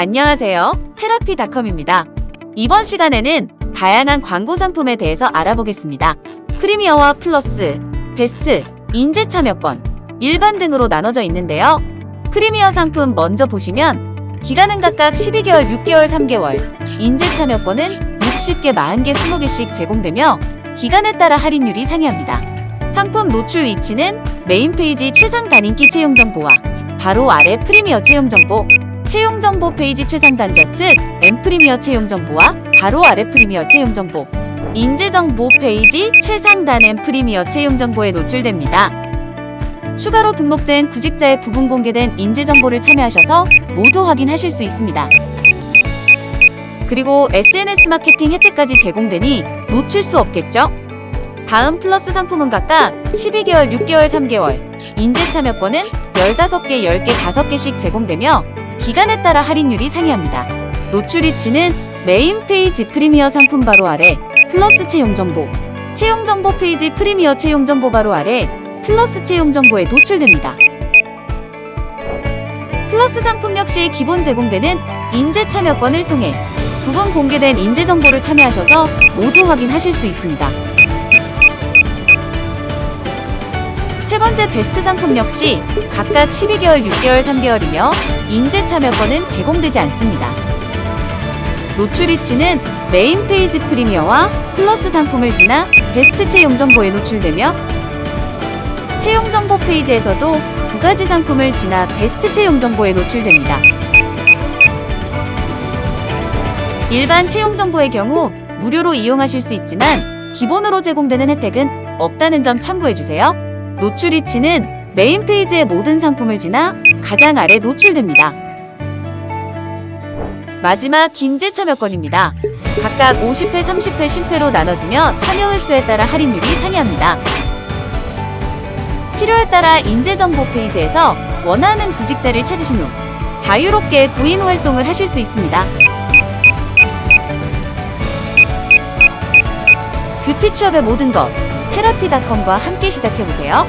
안녕하세요. 테라피닷컴입니다. 이번 시간에는 다양한 광고 상품에 대해서 알아보겠습니다. 프리미어와 플러스, 베스트, 인재 참여권, 일반 등으로 나눠져 있는데요. 프리미어 상품 먼저 보시면 기간은 각각 12개월, 6개월, 3개월, 인재 참여권은 60개, 40개, 20개씩 제공되며 기간에 따라 할인율이 상이합니다. 상품 노출 위치는 메인 페이지 최상 단인기 채용 정보와 바로 아래 프리미어 채용 정보, 채용 정보 페이지 최상단 좌측 M 프리미어 채용 정보와 바로 아래 프리미어 채용 정보, 인재 정보 페이지 최상단 M 프리미어 채용 정보에 노출됩니다. 추가로 등록된 구직자의 부분 공개된 인재 정보를 참여하셔서 모두 확인하실 수 있습니다. 그리고 SNS 마케팅 혜택까지 제공되니 놓칠 수 없겠죠? 다음 플러스 상품은 각각 12개월, 6개월, 3개월, 인재 참여권은 15개, 10개, 5개씩 제공되며 기간에 따라 할인율이 상이합니다. 노출 위치는 메인 페이지 프리미어 상품 바로 아래 플러스 채용 정보, 채용 정보 페이지 프리미어 채용 정보 바로 아래 플러스 채용 정보에 노출됩니다. 플러스 상품 역시 기본 제공되는 인재 참여권을 통해 부분 공개된 인재 정보를 참여하셔서 모두 확인하실 수 있습니다. 세 번째 베스트 상품 역시 각각 12개월, 6개월, 3개월이며 인재 참여권은 제공되지 않습니다. 노출 위치는 메인 페이지 프리미어와 플러스 상품을 지나 베스트 채용 정보에 노출되며 채용 정보 페이지에서도 두 가지 상품을 지나 베스트 채용 정보에 노출됩니다. 일반 채용 정보의 경우 무료로 이용하실 수 있지만 기본으로 제공되는 혜택은 없다는 점 참고해 주세요. 노출 위치는 메인 페이지의 모든 상품을 지나 가장 아래 노출됩니다. 마지막 긴재 참여권입니다. 각각 50회, 30회, 10회로 나눠지며 참여 횟수에 따라 할인율이 상이합니다. 필요에 따라 인재 정보 페이지에서 원하는 구직자를 찾으신 후 자유롭게 구인 활동을 하실 수 있습니다. 뷰티 취업의 모든 것 테라피닷컴과 함께 시작해보세요.